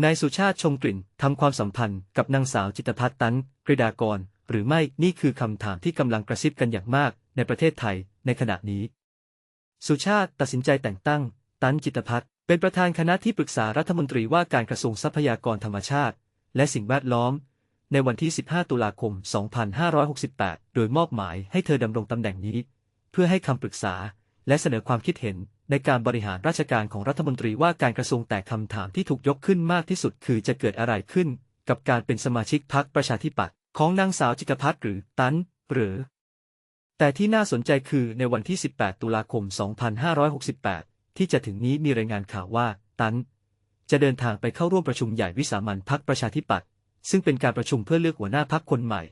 นายสุชาติชมกลิ่นทำความสัมพันธ์กับนางสาวจิตรพัฒน์ตันกฤดากร หรือไม่นี่คือคำถามที่กำลังกระซิบกันอย่างมากในประเทศไทยในขณะนี้ สุชาติตัดสินใจแต่งตั้ง ตันจิตรพัฒน์เป็นประธานคณะที่ปรึกษารัฐมนตรีว่าการกระทรวงทรัพยากรธรรมชาติ และสิ่งแวดล้อม ในวันที่ 15 ตุลาคม 2568 โดยมอบหมายให้เธอดำรงตำแหน่งนี้ เพื่อให้คำปรึกษาและเสนอความคิดเห็น ในการบริหารราชการของรัฐมนตรีว่าการกระทรวงแต่คำถามที่ถูกยกขึ้นมากที่สุดคือจะเกิดอะไรขึ้น กับการเป็นสมาชิกพรรคประชาธิปัตย์ของนางสาวจิตพัฒน์หรือตันหรือ แต่ที่น่าสนใจคือในวันที่ 18 ตุลาคม 2568 ที่จะถึงนี้มีรายงานข่าวว่า ตัน จะเดินทางไปเข้าร่วมประชุมใหญ่วิสามัญพรรคประชาธิปัตย์ซึ่งเป็นการประชุมเพื่อเลือกหัวหน้าพรรคคนใหม่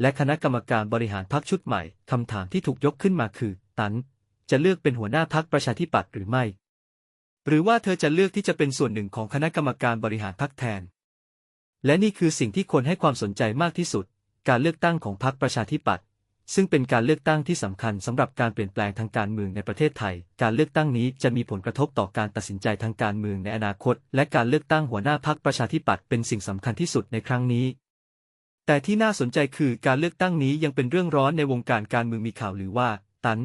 และคณะกรรมการบริหารพรรคชุดใหม่คำถามที่ถูกยกขึ้นมาคือ ตัน จะเลือกเป็นหัวหน้าพรรคประชาธิปัตย์หรือไม่ หรือว่าเธอจะเลือกที่จะเป็นส่วนหนึ่งของคณะกรรมการบริหารพรรคแทน และนี่คือสิ่งที่คนให้ความสนใจมากที่สุด การเลือกตั้งของพรรคประชาธิปัตย์ซึ่งเป็นการเลือกตั้งที่สำคัญสำหรับการเปลี่ยนแปลงทางการเมืองในประเทศไทย การเลือกตั้งนี้จะมีผลกระทบต่อการตัดสินใจทางการเมืองในอนาคต และการเลือกตั้งหัวหน้าพรรคประชาธิปัตย์เป็นสิ่งสำคัญที่สุดในครั้งนี้ แต่ที่น่าสนใจคือการเลือกตั้งนี้ยังเป็นเรื่องร้อนในวงการการเมืองมีข่าวหรือว่า ตัน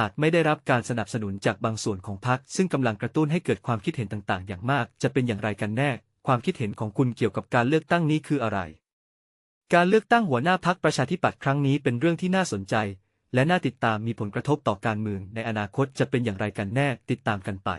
อาจไม่ได้รับการสนับสนุนจากบางส่วนของพรรคซึ่งกำลังกระตุ้นให้เกิดความคิดเห็นต่างๆ อย่างมาก จะเป็นอย่างไรกันแน่ ความคิดเห็นของคุณเกี่ยวกับการเลือกตั้งนี้คืออะไร การเลือกตั้งหัวหน้าพรรคประชาธิปัตย์ครั้งนี้เป็นเรื่องที่น่าสนใจ และน่าติดตามมีผลกระทบต่อการเมืองในอนาคตจะเป็นอย่างไรกันแน่ ติดตามกันไป